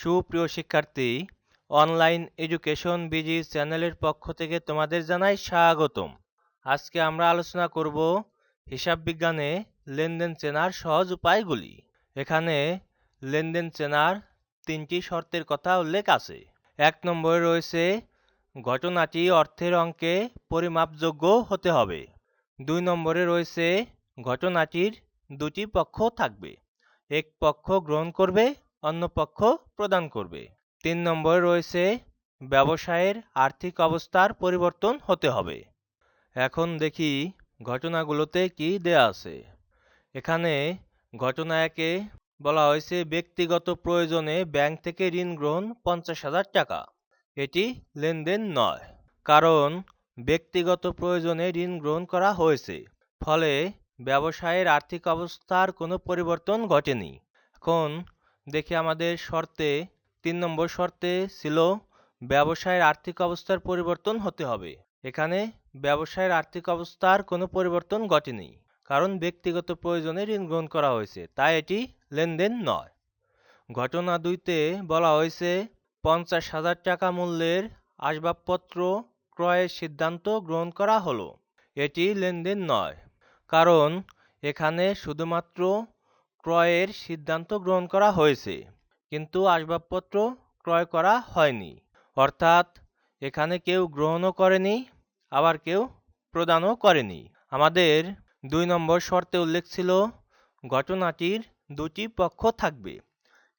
সুপ্রিয় শিক্ষার্থী online education busy চ্যানেলের পক্ষ থেকে তোমাদের জানাই স্বাগতম। আজকে আমরা আলোচনা করব হিসাব বিজ্ঞানে লেনদেন চেনার সহজ উপায়গুলি। এখানে লেনদেন চেনার তিনটি শর্তের কথা উল্লেখ আছে। এক নম্বরে রয়েছে, ঘটনাটি অর্থের অঙ্কে পরিমাপযোগ্য হতে হবে। দুই নম্বরে রয়েছে, ঘটনাটির দুটি পক্ষ থাকবে। এক পক্ষ গ্রহণ করবে অন্য পক্ষ প্রদান করবে। তিন নম্বরে রয়েছে ব্যবসায়ের আর্থিক অবস্থার পরিবর্তন হতে হবে। এখন দেখি ঘটনাগুলোতে কি দেয়া আছে। এখানে ঘটনা একে বলা হয়েছে, ব্যক্তিগত প্রয়োজনে ব্যাংক থেকে ঋণ গ্রহণ পঞ্চাশ হাজার টাকা। এটি লেনদেন নয়। কারণ ব্যক্তিগত প্রয়োজনে ঋণ গ্রহণ করা হয়েছে। ফলে ব্যবসায়ের আর্থিক অবস্থার কোনো পরিবর্তন ঘটেনি। এখন দেখি আমাদের শর্তে, তিন নম্বর শর্তে ছিল ব্যবসায়ের আর্থিক অবস্থার পরিবর্তন হতে হবে। এখানে ব্যবসায়ের আর্থিক অবস্থার কোনো পরিবর্তন ঘটেনি, কারণ ব্যক্তিগত প্রয়োজনে ঋণ গ্রহণ করা হয়েছে, তাই এটি লেনদেন নয়। ঘটনা দুইতে বলা হয়েছে, পঞ্চাশ হাজার টাকা মূল্যের আসবাবপত্র ক্রয়ের সিদ্ধান্ত গ্রহণ করা হলো। এটি লেনদেন নয়, কারণ এখানে শুধুমাত্র ক্রয়ের সিদ্ধান্ত গ্রহণ করা হয়েছে, কিন্তু আসবাবপত্র ক্রয় করা হয়নি। অর্থাৎ, এখানে কেউ গ্রহণও করেনি, আবার কেউ প্রদানও করেনি। আমাদের দুই নম্বর শর্তে উল্লেখ ছিল, ঘটনাটির দুটি পক্ষ থাকবে।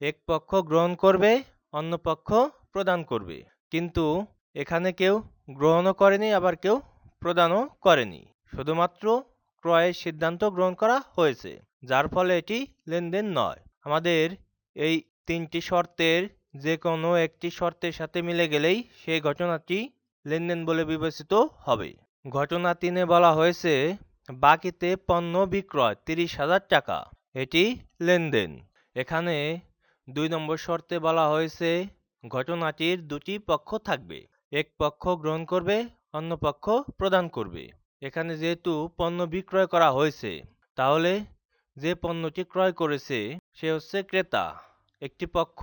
এক পক্ষ গ্রহণ করবে, অন্য পক্ষ প্রদান করবে। কিন্তু এখানে কেউ গ্রহণও করেনি, আবার কেউ প্রদানও করেনি। শুধুমাত্র ক্রয়ের সিদ্ধান্ত গ্রহণ করা হয়েছে, যার ফলে এটি লেনদেন নয়। আমাদের এই তিনটি শর্তের যে কোনো একটি শর্তের সাথে মিলে গেলেই সেই ঘটনাটি লেনদেন বলে বিবেচিত হবে। ঘটনা তিনে বলা হয়েছে, বাকিতে পণ্য বিক্রয় তিরিশ হাজার টাকা, এটি লেনদেন। এখানে দুই নম্বর শর্তে বলা হয়েছে, ঘটনাটির দুটি পক্ষ থাকবে, এক পক্ষ গ্রহণ করবে, অন্য পক্ষ প্রদান করবে। এখানে যেহেতু পণ্য বিক্রয় করা হয়েছে, তাহলে যে পণ্যটি ক্রয় করেছে সে হচ্ছে ক্রেতা। একটি পক্ষ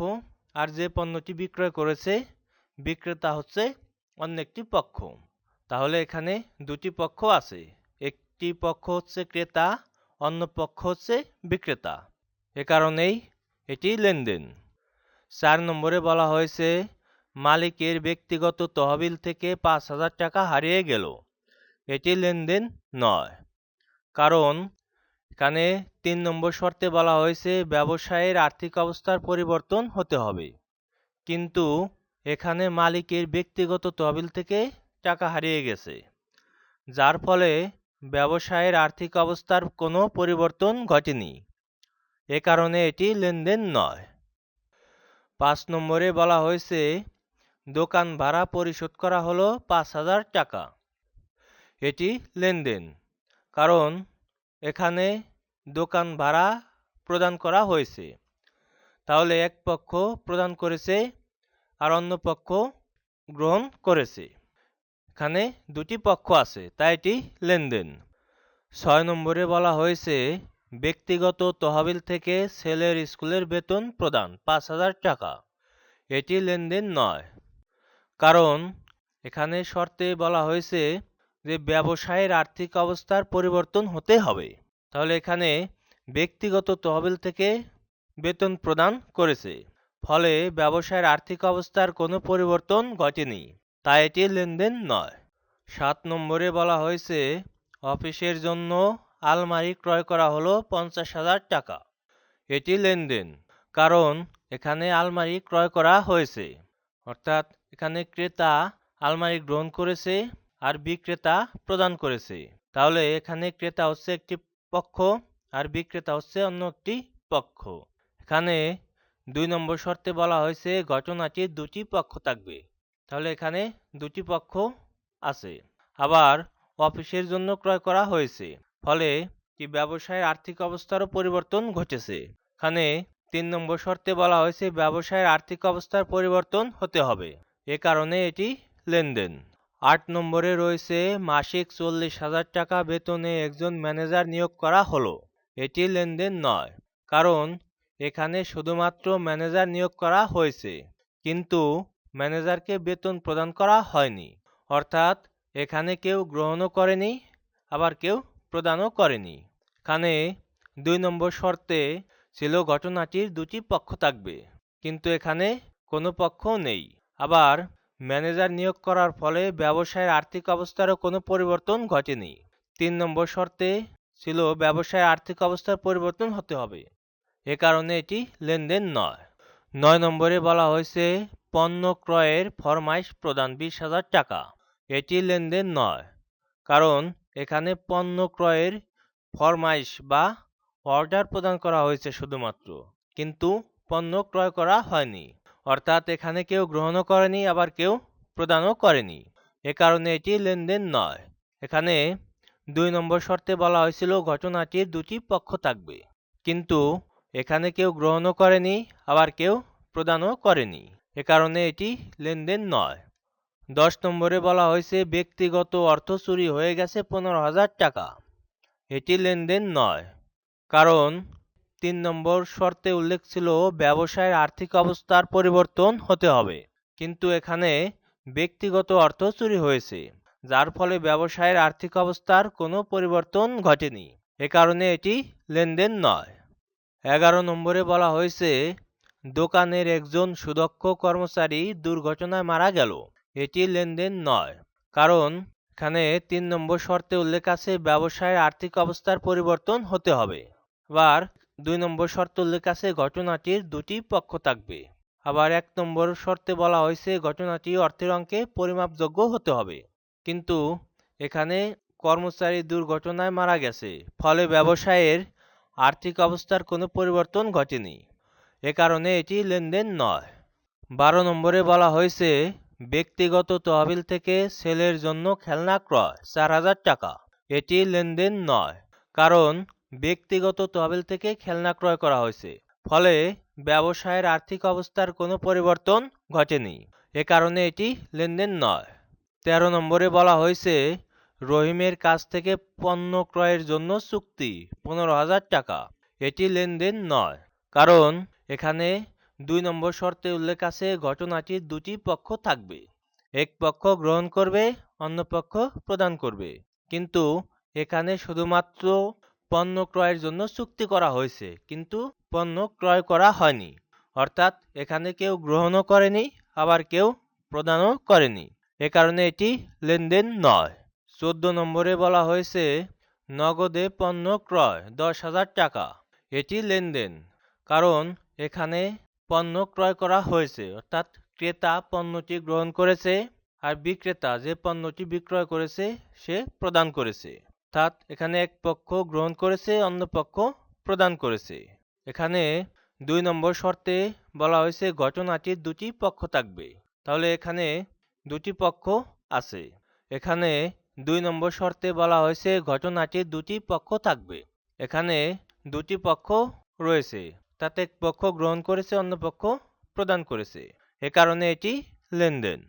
আর যে পণ্যটি বিক্রয় করেছে, বিক্রেতা হচ্ছে অন্য একটি পক্ষ। তাহলে এখানে দুটি পক্ষ আছে। একটি পক্ষ হচ্ছে ক্রেতা, অন্য পক্ষ হচ্ছে বিক্রেতা। এ কারণেই এটি লেনদেন। চার নম্বরে বলা হয়েছে, মালিকের ব্যক্তিগত তহবিল থেকে পাঁচ হাজার টাকা হারিয়ে গেল। এটি লেনদেন নয়। কারণ এখানে তিন নম্বর শর্তে বলা হয়েছে, ব্যবসায়ের আর্থিক অবস্থার পরিবর্তন হতে হবে। কিন্তু এখানে মালিকের ব্যক্তিগত তহবিল থেকে টাকা হারিয়ে গেছে, যার ফলে ব্যবসায়ের আর্থিক অবস্থার কোনো পরিবর্তন ঘটেনি। এ কারণে এটি লেনদেন নয়। পাঁচ নম্বরে বলা হয়েছে, দোকান ভাড়া পরিশোধ করা হলো পাঁচ হাজার টাকা। এটি লেনদেন। কারণ এখানে দোকান ভাড়া প্রদান করা হয়েছে। তাহলে এক পক্ষ প্রদান করেছে আর অন্য পক্ষ গ্রহণ করেছে। এখানে দুটি পক্ষ আছে, তাই এটি লেনদেন। ছয় নম্বরে বলা হয়েছে, ব্যক্তিগত তহবিল থেকে ছেলের স্কুলের বেতন প্রদান পাঁচ হাজার টাকা। এটি লেনদেন নয়। কারণ এখানে শর্তে বলা হয়েছে যে ব্যবসায়ের আর্থিক অবস্থার পরিবর্তন হতে হবে। তাহলে এখানে ব্যক্তিগত তহবিল থেকে বেতন প্রদান করেছে। ফলে ব্যবসায়ের আর্থিক অবস্থার কোনো পরিবর্তন ঘটেনি। তাই এটি লেনদেন নয়। সাত নম্বরে বলা হয়েছে, অফিসের জন্য আলমারি ক্রয় করা হলো পঞ্চাশ হাজার টাকা। এটি লেনদেন, কারণ এখানে আলমারি ক্রয় করা হয়েছে। অর্থাৎ এখানে ক্রেতা আলমারি গ্রহণ করেছে আর বিক্রেতা প্রদান করেছে। তাহলে এখানে ক্রেতা হচ্ছে একটি পক্ষ আর বিক্রেতা হচ্ছে অন্য একটি পক্ষ। এখানে দুই নম্বর শর্তে বলা হয়েছে ঘটনাটি দুটি পক্ষ থাকবে। তাহলে এখানে দুটি পক্ষ আছে। আবার অফিসের জন্য ক্রয় করা হয়েছে। ফলে কি ব্যবসায়ের আর্থিক অবস্থারও পরিবর্তন ঘটেছে। এখানে তিন নম্বর শর্তে বলা হয়েছে ব্যবসায়ের আর্থিক অবস্থার পরিবর্তন হতে হবে। এ কারণে এটি লেনদেন। আট নম্বরে রয়েছে, মাসিক চল্লিশ হাজার টাকা বেতনে একজন ম্যানেজার নিয়োগ করা হলো। এটি লেনদেন নয়, কারণ এখানে শুধুমাত্র ম্যানেজার নিয়োগ করা হয়েছে, কিন্তু ম্যানেজারকে বেতন প্রদান করা হয়নি। অর্থাৎ এখানে কেউ গ্রহণও করেনি, আবার কেউ প্রদানও করেনি। এখানে দুই নম্বর শর্তে ছিল ঘটনাটির দুটি পক্ষ থাকবে, কিন্তু এখানে কোনো পক্ষ নেই। আবার ম্যানেজার নিয়োগ করার ফলে ব্যবসায়ের আর্থিক অবস্থারও কোনো পরিবর্তন ঘটেনি। তিন নম্বর শর্তে ছিল ব্যবসায়ের আর্থিক অবস্থার পরিবর্তন হতে হবে। এ কারণে এটি লেনদেন নয়। নয় নম্বরে বলা হয়েছে, পণ্য ক্রয়ের ফরমাইশ প্রদান বিশ হাজার টাকা। এটি লেনদেন নয়, কারণ এখানে পণ্য ক্রয়ের ফরমাইশ বা অর্ডার প্রদান করা হয়েছে শুধুমাত্র। কিন্তু পণ্য ক্রয় করা হয়নি। অর্থাৎ এখানে কেউ গ্রহণও করেনি, আবার কেউ প্রদানও করেনি। এ কারণে এটি লেনদেন নয়। এখানে দুই নম্বর শর্তে বলা হয়েছিল ঘটনাটির দুটি পক্ষ থাকবে। কিন্তু এখানে কেউ গ্রহণও করেনি, আবার কেউ প্রদানও করেনি। এ কারণে এটি লেনদেন নয়। দশ নম্বরে বলা হয়েছে, ব্যক্তিগত অর্থ চুরি হয়ে গেছে পনেরো হাজার টাকা। এটি লেনদেন নয়। কারণ তিন নম্বর শর্তে উল্লেখ ছিল ব্যবসায়ের আর্থিক অবস্থার পরিবর্তন হতে হবে। কিন্তু এখানে ব্যক্তিগত অর্থ চুরি হয়েছে, যার ফলে ব্যবসায়ের আর্থিক অবস্থার কোনো পরিবর্তন ঘটেনি। এ কারণে এটি লেনদেন নয়। এগারো নম্বরে বলা হয়েছে, দোকানের একজন সুদক্ষ কর্মচারী দুর্ঘটনায় মারা গেল। এটি লেনদেন নয়। কারণ এখানে তিন নম্বর শর্তে উল্লেখ আছে, ব্যবসায়ের আর্থিক অবস্থার পরিবর্তন হতে হবে। আবার দুই নম্বর শর্তে উল্লেখ আছে, ঘটনাটির দুটি পক্ষ থাকবে। আবার এক নম্বর শর্তে বলা হয়েছে, ঘটনাটি অর্থের অঙ্কে পরিমাপযোগ্য হতে হবে। কিন্তু এখানে কর্মচারী দুর্ঘটনায় মারা গেছে, ফলে ব্যবসায়ের আর্থিক অবস্থার কোনো পরিবর্তন ঘটেনি। এ কারণে এটি লেনদেন নয়। বারো নম্বরে বলা হয়েছে, ব্যক্তিগত তহবিল থেকে ছেলের জন্য খেলনা ক্রয় চার হাজার টাকা। এটি লেনদেন নয়, কারণ ব্যক্তিগত তহবিল থেকে খেলনা ক্রয় করা হয়েছে। ফলে ব্যবসায়ের আর্থিক অবস্থার কোনো পরিবর্তন ঘটেনি। এ কারণে এটি লেনদেন নয়। তেরো নম্বরে বলা হয়েছে, রহিমের কাছ থেকে পণ্য ক্রয়ের জন্য চুক্তি পনেরো হাজার টাকা। এটি লেনদেন নয়। কারণ এখানে দুই নম্বর শর্তে উল্লেখ আছে ঘটনাটির দুটি পক্ষ থাকবে। এক পক্ষ গ্রহণ করবে, অন্য পক্ষ প্রদান করবে। কিন্তু এখানে শুধুমাত্র পণ্য ক্রয়ের জন্য চুক্তি করা হয়েছে, কিন্তু পণ্য ক্রয় করা হয়নি। অর্থাৎ এখানে কেউ গ্রহণও করেনি, আবার কেউ প্রদানও করেনি। এ কারণে এটি লেনদেন নয়। চোদ্দ নম্বরে বলা হয়েছে, নগদে পণ্য ক্রয় দশ হাজার টাকা। এটি লেনদেন, কারণ এখানে পণ্য ক্রয় করা হয়েছে, অর্থাৎ ক্রেতা পণ্যটি গ্রহণ করেছে, আর বিক্রেতা যে পণ্যটি বিক্রয় করেছে, সে প্রদান করেছে। অর্থাৎ এখানে এক পক্ষ গ্রহণ করেছে, অন্য পক্ষ প্রদান করেছে। এখানে দুই নম্বর শর্তে বলা হয়েছে, ঘটনাটির দুটি পক্ষ থাকবে। তাহলে এখানে দুটি পক্ষ আছে। এখানে দুই নম্বর শর্তে বলা হয়েছে, ঘটনাটির দুটি পক্ষ থাকবে। এখানে দুটি পক্ষ রয়েছে। তাতে এক পক্ষ গ্রহণ করেছে, অন্য পক্ষ প্রদান করেছে। এ কারণে এটি লেনদেন।